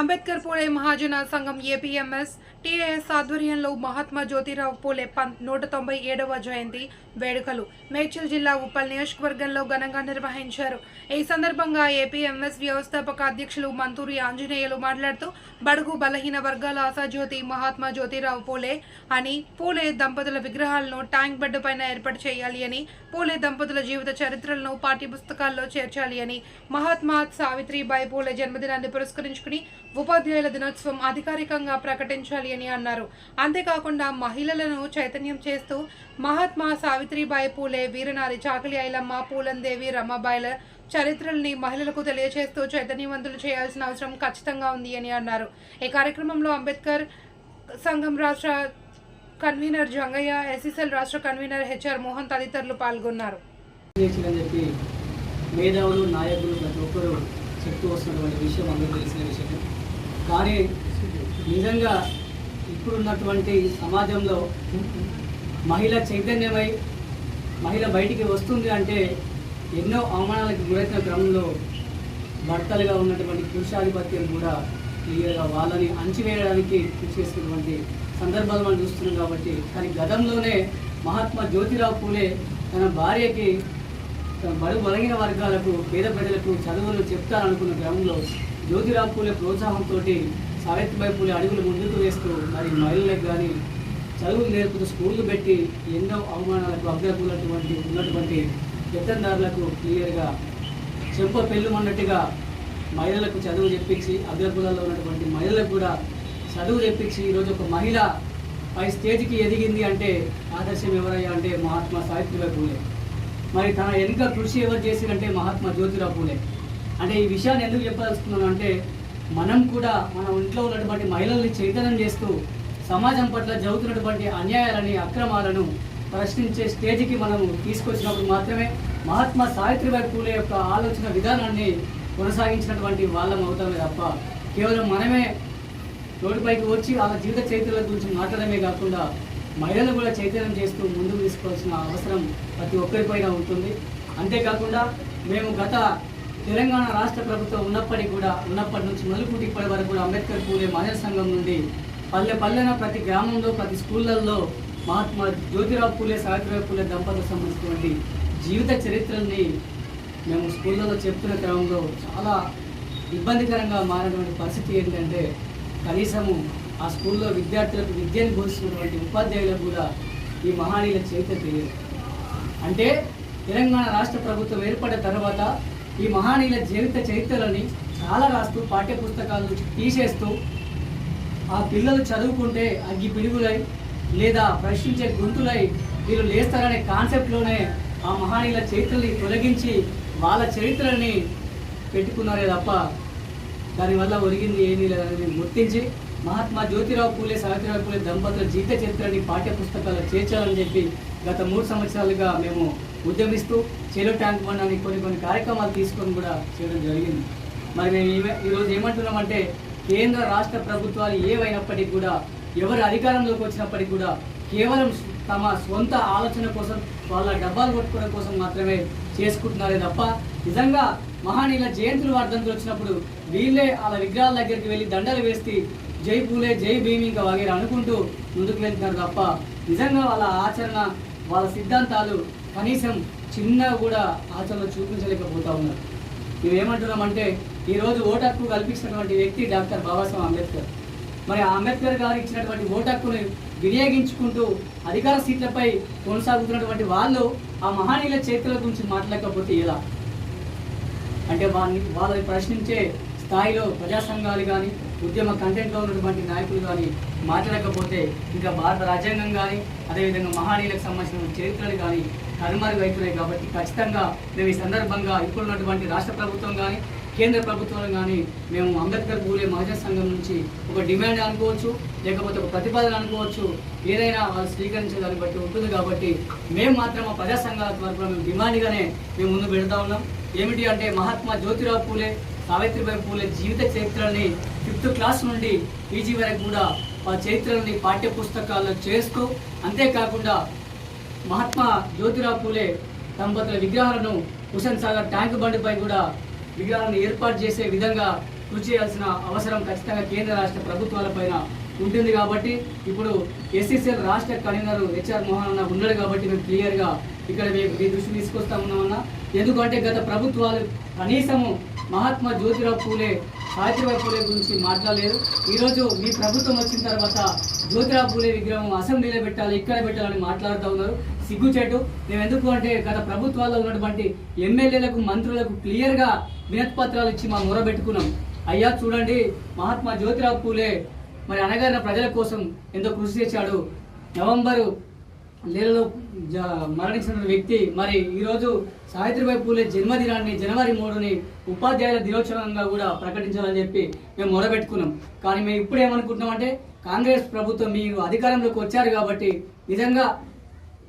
అంబేద్కర్ పూలే మహాజన సంఘం APMS TAS ఆధ్వర్యంలో మహాత్మా జ్యోతిరావు పూలే పం నూట తొంభై ఏడవ జయంతి వేడుకలు. మేడ్చల్ జిల్లా ఉప్పల్ నియోజకవర్గంలో ఘనంగా నిర్వహించారు. ఈ సందర్భంగా ఏపీఎంఎస్ వ్యవస్థాపక అధ్యక్షులు మంతూరి ఆంజనేయులు మాట్లాడుతూ బడుగు బలహీన వర్గాల ఆశాజ్యోతి మహాత్మా జ్యోతిరావు పూలే అని పూలే దంపతుల విగ్రహాలను ట్యాంక్ బెడ్ పైన ఏర్పాటు చేయాలి అని పూలే దంపతుల జీవిత చరిత్రలను పాఠ్యపుస్తకాల్లో చేర్చాలి అని మహాత్మా సావిత్రిబాయి పూలే జన్మదినాన్ని పురస్కరించుకుని ఉపాధ్యాయుల దినోత్సవం అధికారికంగా ప్రకటించాలి అని అన్నారు. అంతేకాకుండా మహిళలను చైతన్యం చేస్తూ మహాత్మా సావిత్రిబాయి పూలే వీరనారి చాకలి ఐలమ్మ పూలందేవి రమాబాయిల చరిత్రల్ని మహిళలకు తెలియజేస్తూ చైతన్యవంతులు చేయాల్సిన అవసరం ఖచ్చితంగా ఉంది అని అన్నారు. ఈ కార్యక్రమంలో అంబేద్కర్ సంఘం రాష్ట్ర కన్వీనర్ జంగయ్య ఎస్ఎస్ఎల్ రాష్ట్ర కన్వీనర్ హెచ్ఆర్ మోహన్ తదితరులు పాల్గొన్నారు. మేధావులు నాయకులు ప్రతి చెప్తూ వస్తున్నటువంటి విషయం అందరూ తెలిసిన విషయం కానీ నిజంగా ఇప్పుడున్నటువంటి సమాజంలో మహిళ చైతన్యమై మహిళ బయటికి వస్తుంది అంటే ఎన్నో అవమానాలకు గురైన క్రమంలో భర్తలుగా ఉన్నటువంటి పురుషాధిపత్యం కూడా క్లియర్గా వాళ్ళని అంచివేయడానికి కృషి చేసినటువంటి సందర్భాలు మనం చూస్తున్నాం కాబట్టి. కానీ గతంలోనే మహాత్మా జ్యోతిరావు పూలే తన భార్యకి బడుగు బలగిన వర్గాలకు పేద ప్రజలకు చదువులు చెప్తారనుకున్న క్రమంలో జ్యోతిరావు పూలే ప్రోత్సాహంతో సావిత్రిబాయి పూలే అడుగులు ముందుకు వేస్తూ మరి మహిళలకు కానీ చదువులు నేర్పుతూ స్కూళ్ళు పెట్టి ఎన్నో అవమానాలకు అభ్యర్థులటువంటి ఉన్నటువంటి పెత్తందారులకు క్లియర్గా చెంప పెళ్ళుమన్నట్టుగా మహిళలకు చదువు చెప్పించి అభ్యర్థులలో ఉన్నటువంటి మహిళలకు కూడా చదువు చెప్పించి ఈరోజు ఒక మహిళ పై స్టేజ్కి ఎదిగింది అంటే ఆదర్శం ఎవరయ్యా అంటే మహాత్మా సావిత్రిబాయి పూలే. మరి తన వెనుక కృషి ఎవరు చేసిరంటే మహాత్మా జ్యోతిరావు పూలే. అంటే ఈ విషయాన్ని ఎందుకు చెప్పదలుచుకున్నాను అంటే మనం కూడా మన ఇంట్లో ఉన్నటువంటి మహిళల్ని చైతన్యం చేస్తూ సమాజం పట్ల జరుగుతున్నటువంటి అన్యాయాలని అక్రమాలను ప్రశ్నించే స్టేజ్కి మనం తీసుకొచ్చినప్పుడు మాత్రమే మహాత్మా సావిత్రిబాయి పూలే యొక్క ఆలోచన విధానాన్ని కొనసాగించినటువంటి వాళ్ళం అవుతామే తప్ప కేవలం మనమే రోడ్డుపైకి వచ్చి వాళ్ళ జీవిత చరిత్రల గురించి మాట్లాడమే కాకుండా మహిళలు కూడా చైతన్యం చేస్తూ ముందుకు తీసుకోవాల్సిన అవసరం ప్రతి ఒక్కరిపైన ఉంటుంది. అంతేకాకుండా మేము గత తెలంగాణ రాష్ట్ర ప్రభుత్వం ఉన్నప్పటికీ కూడా ఉన్నప్పటి నుంచి మొదలుకుంటే ఇప్పటి వరకు కూడా అంబేద్కర్ పూలే మహిళా సంఘం నుండి పల్లె పల్లెన ప్రతి గ్రామంలో ప్రతి స్కూళ్ళల్లో మహాత్మా జ్యోతిరావు పూలే సావిత్రిరావు పూలే దంపతులకు సంబంధించినటువంటి జీవిత చరిత్రల్ని మేము స్కూళ్ళలో చెప్తున్న క్రమంలో చాలా ఇబ్బందికరంగా మారినటువంటి పరిస్థితి ఏంటంటే కనీసము ఆ స్కూల్లో విద్యార్థులకు విద్యను బోధిస్తున్నటువంటి ఉపాధ్యాయులకు కూడా ఈ మహానీయుల చరిత్ర తెలియదు. అంటే తెలంగాణ రాష్ట్ర ప్రభుత్వం ఏర్పడిన తర్వాత ఈ మహానీయుల జీవిత చరిత్రలని చాలా రాస్తూ పాఠ్యపుస్తకాలు తీసేస్తూ ఆ పిల్లలు చదువుకుంటే అగ్గి పిడుగులై లేదా ప్రశ్నించే గొంతులై వీళ్ళు లేస్తారనే కాన్సెప్ట్లోనే ఆ మహానీయుల చరిత్రని తొలగించి వాళ్ళ చరిత్రని పెట్టుకున్నారే తప్ప దానివల్ల ఒరిగింది ఏమీ లేదని గుర్తించి మహాత్మా జ్యోతిరావు పూలే సావిత్రిరావు పూలే దంపతుల జీవిత చరిత్రని పాఠ్య పుస్తకాలు చేర్చాలని చెప్పి గత మూడు సంవత్సరాలుగా మేము ఉద్యమిస్తూ చెరువు ట్యాంక్ బండ్ అని కొన్ని కొన్ని కార్యక్రమాలు తీసుకొని కూడా చేయడం జరిగింది. మరి మేము ఈరోజు ఏమంటున్నామంటే కేంద్ర రాష్ట్ర ప్రభుత్వాలు ఏవైనప్పటికీ కూడా ఎవరు అధికారంలోకి వచ్చినప్పటికీ కూడా కేవలం తమ సొంత ఆలోచన కోసం వాళ్ళ డబ్బాలు కొట్టుకోవడం కోసం మాత్రమే చేసుకుంటున్నారే తప్ప నిజంగా మహానీయుల జయంతులు వర్ధంతులు వచ్చినప్పుడు వీళ్ళే వాళ్ళ విగ్రహాల దగ్గరికి వెళ్ళి దండలు వేసి జై పూలే జై భీమి ఇంకా వగేరా అనుకుంటూ ముందుకు వెళ్తున్నారు తప్ప నిజంగా వాళ్ళ ఆచరణ వాళ్ళ సిద్ధాంతాలు కనీసం చిన్నగా కూడా ఆచరణ చూపించలేకపోతా ఉన్నారు. మేమేమంటున్నామంటే ఈరోజు ఓటు హక్కు కల్పించినటువంటి వ్యక్తి డాక్టర్ బాబాసాహెబ్ అంబేద్కర్. మరి అంబేద్కర్ గారు ఇచ్చినటువంటి ఓటు హక్కును వినియోగించుకుంటూ అధికార సీట్లపై కొనసాగుతున్నటువంటి వాళ్ళు ఆ మహానీయుల చేతుల గురించి మాట్లాడకపోతే ఎలా? అంటే వారిని వాళ్ళని ప్రశ్నించే స్థాయిలో ప్రజా సంఘాలు కానీ ఉద్యమ కంటెంట్లో ఉన్నటువంటి నాయకులు కానీ మాట్లాడకపోతే ఇంకా భారత రాజ్యాంగం కానీ అదేవిధంగా మహానీయులకు సంబంధించిన చరిత్రలు కానీ కనుమరుగవుతున్నాయి కాబట్టి ఖచ్చితంగా మేము ఈ సందర్భంగా ఇప్పుడున్నటువంటి రాష్ట్ర ప్రభుత్వం కానీ కేంద్ర ప్రభుత్వం కానీ మేము అంబేద్కర్ పూలే మహిళా సంఘం నుంచి ఒక డిమాండ్ అనుకోవచ్చు లేకపోతే ఒక ప్రతిపాదన అనుకోవచ్చు ఏదైనా వాళ్ళు స్వీకరించే దాన్ని బట్టి ఉంటుంది కాబట్టి మేము మాత్రం ఆ ప్రజా సంఘాల తరఫున మేము డిమాండ్గానే మేము ముందు పెడతా ఉన్నాం. ఏమిటి అంటే మహాత్మా జ్యోతిరావు పూలే సావిత్రిబాయి పూలే జీవిత చరిత్రని ఫిఫ్త్ క్లాస్ నుండి పీజీ వరకు కూడా ఆ చరిత్రని పాఠ్య పుస్తకాల్లో చేస్తూ అంతేకాకుండా మహాత్మా జ్యోతిరావు పూలే దంపతుల విగ్రహాలను హుసేన్ సాగర్ ట్యాంక్ బండిపై కూడా విగ్రహాలను ఏర్పాటు చేసే విధంగా కృషి చేయాల్సిన అవసరం ఖచ్చితంగా కేంద్ర రాష్ట్ర ప్రభుత్వాలపైన ఉంటుంది కాబట్టి ఇప్పుడు ఎస్ఎస్ఎల్ రాష్ట్ర కన్వీనర్ హెచ్ఆర్ మోహన్ అన్న ఉన్నాడు కాబట్టి మేము క్లియర్గా ఇక్కడ మీ- మీ దృష్టి తీసుకొస్తా ఉన్నామన్నా ఎందుకంటే గత ప్రభుత్వాలు కనీసము మహాత్మా జ్యోతిరావు పూలే సావిత్రిబాయి పూలే గురించి మాట్లాడలేదు. ఈరోజు మీ ప్రభుత్వం వచ్చిన తర్వాత జ్యోతిరావు పూలే విగ్రహం అసెంబ్లీలో పెట్టాలి ఇక్కడ పెట్టాలని మాట్లాడుతూ ఉన్నారు. సిగ్గుచేటు. మేము ఎందుకు అంటే గత ప్రభుత్వాల్లో ఉన్నటువంటి ఎమ్మెల్యేలకు మంత్రులకు క్లియర్గా వినతిపత్రాలు ఇచ్చి మా మొరబెట్టుకున్నాం. అయ్యా చూడండి మహాత్మా జ్యోతిరావు పూలే మరి అనగారిన ప్రజల కోసం ఎంతో కృషి చేశాడు. నవంబరు నెలలో జ- మరణించిన వ్యక్తి మరి ఈరోజు సావిత్రిబాయి పూలే జన్మదినాన్ని జనవరి మూడుని ఉపాధ్యాయుల దినోత్సవంగా కూడా ప్రకటించాలని చెప్పి మేము మొరబెట్టుకున్నాం. కానీ మేము ఇప్పుడు ఏమనుకుంటున్నామంటే కాంగ్రెస్ ప్రభుత్వం మీరు అధికారంలోకి వచ్చారు కాబట్టి నిజంగా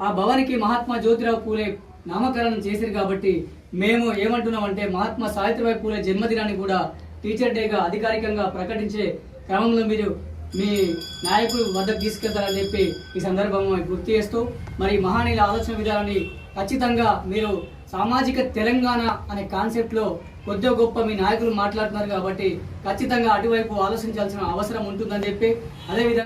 ఆ భవనికి మహాత్మా జ్యోతిరావు పూలే నామకరణం చేశారు కాబట్టి మేము ఏమంటున్నామంటే మహాత్మా సావిత్రిబాయి పూలే జన్మదినాన్ని కూడా టీచర్ డేగా అధికారికంగా ప్రకటించే క్రమంలో మీరు మీ నాయకుడు వద్దకు తీసుకెళ్తారని చెప్పి ఈ సందర్భంగా గుర్తు చేస్తూ మరి మహానీయుల ఆలోచన విధానాన్ని ఖచ్చితంగా మీరు సామాజిక తెలంగాణ అనే కాన్సెప్ట్లో కొద్దిగా గొప్ప మీ నాయకులు మాట్లాడుతున్నారు కాబట్టి ఖచ్చితంగా అటువైపు ఆలోచించాల్సిన అవసరం ఉంటుందని చెప్పి అదేవిధంగా